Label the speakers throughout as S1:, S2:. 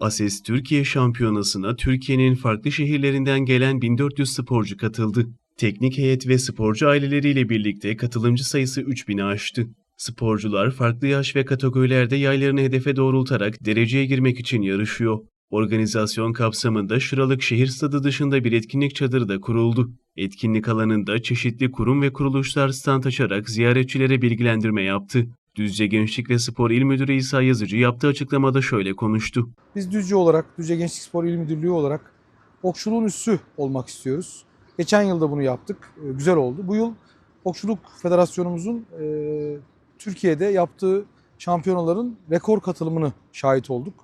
S1: ASES Türkiye Şampiyonası'na Türkiye'nin farklı şehirlerinden gelen 1400 sporcu katıldı. Teknik heyet ve sporcu aileleriyle birlikte katılımcı sayısı 3000'i aştı. Sporcular farklı yaş ve kategorilerde yaylarını hedefe doğrultarak dereceye girmek için yarışıyor. Organizasyon kapsamında Şıralık Şehir Stadı dışında bir etkinlik çadırı da kuruldu. Etkinlik alanında çeşitli kurum ve kuruluşlar stand açarak ziyaretçilere bilgilendirme yaptı. Düzce Gençlik ve Spor İl Müdürü İsa Yazıcı yaptığı açıklamada şöyle konuştu.
S2: Biz Düzce olarak, Düzce Gençlik Spor İl Müdürlüğü olarak okçuluğun üssü olmak istiyoruz. Geçen yılda bunu yaptık. Ee, Güzel oldu. Bu yıl Okçuluk Federasyonumuzun e, Türkiye'de yaptığı şampiyonaların rekor katılımını şahit olduk.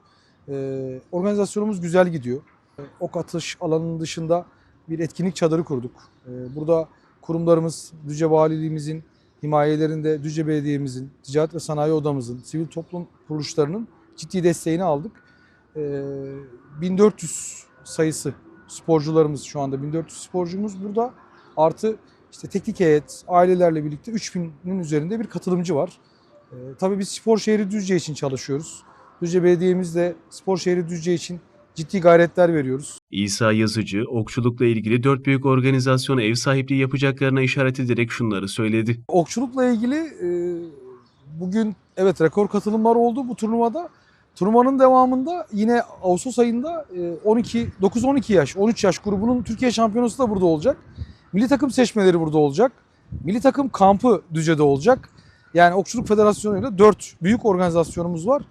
S2: Ee, organizasyonumuz güzel gidiyor. Ee, Ok atış alanının dışında bir etkinlik çadırı kurduk. Ee, burada kurumlarımız, Düzce Valiliğimizin himayelerinde Düzce Belediye'mizin, Ticaret ve Sanayi Odamızın, sivil toplum kuruluşlarının ciddi desteğini aldık. Ee, 1400 sayısı sporcularımız şu anda 1400 sporcumuz burada. Artı işte teknik heyet, ailelerle birlikte 3000'in üzerinde bir katılımcı var. Ee, tabii biz spor şehri Düzce için çalışıyoruz. Düzce Belediye'miz de spor şehri Düzce için ciddi gayretler veriyoruz.
S1: İsa Yazıcı, okçulukla ilgili dört büyük organizasyona ev sahipliği yapacaklarına işaret ederek şunları söyledi.
S2: Okçulukla ilgili e, bugün evet rekor katılımlar oldu bu turnuvada. Turnuvanın devamında yine Ağustos ayında e, 12 9-12 yaş, 13 yaş grubunun Türkiye şampiyonası da burada olacak. Milli takım seçmeleri burada olacak. Milli takım kampı Düzce'de olacak. Yani Okçuluk Federasyonu ile 4 büyük organizasyonumuz var.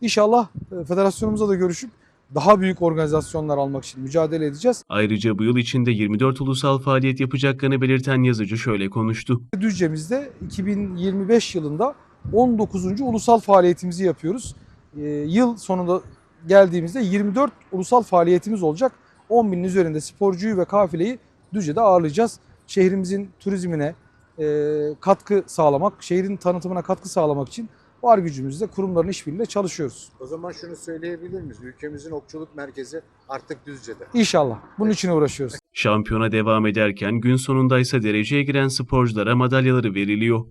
S2: İnşallah e, federasyonumuzla da görüşüp daha büyük organizasyonlar almak için mücadele edeceğiz.
S1: Ayrıca bu yıl içinde 24 ulusal faaliyet yapacaklarını belirten Yazıcı şöyle konuştu.
S2: Düzce'mizde 2025 yılında 19. ulusal faaliyetimizi yapıyoruz. Ee, yıl sonunda geldiğimizde 24 ulusal faaliyetimiz olacak. 10 binin üzerinde sporcuyu ve kafileyi Düzce'de ağırlayacağız. Şehrimizin turizmine e, katkı sağlamak, şehrin tanıtımına katkı sağlamak için var gücümüzle kurumların işbirliğiyle çalışıyoruz.
S3: O zaman şunu söyleyebilir miyiz? Ülkemizin okçuluk merkezi artık Düzce'de.
S2: İnşallah. Bunun için uğraşıyoruz.
S1: Şampiyona devam ederken gün sonunda ise dereceye giren sporculara madalyaları veriliyor.